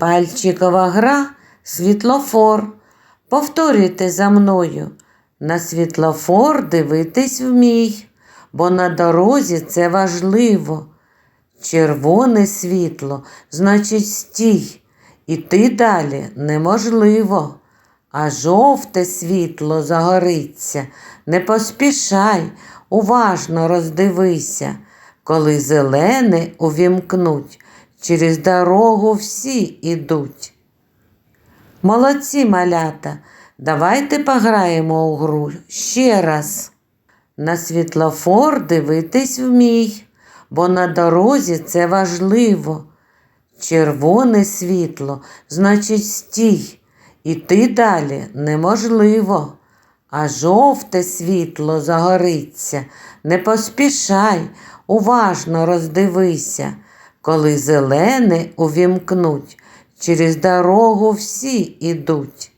Пальчикова гра світлофор. Повторюйте за мною. На світлофор дивитись вмій, бо на дорозі це важливо. Червоне світло, значить стій, іти далі неможливо. А жовте світло загориться, не поспішай, уважно роздивися, коли зелене увімкнуть, через дорогу всі ідуть. Молодці малята, давайте пограємо у гру ще раз. На світлофор дивитись вмій, бо на дорозі це важливо. Червоне світло, значить стій, іти далі неможливо. А жовте світло загориться, не поспішай, уважно роздивися, коли зелене увімкнуть, через дорогу всі ідуть.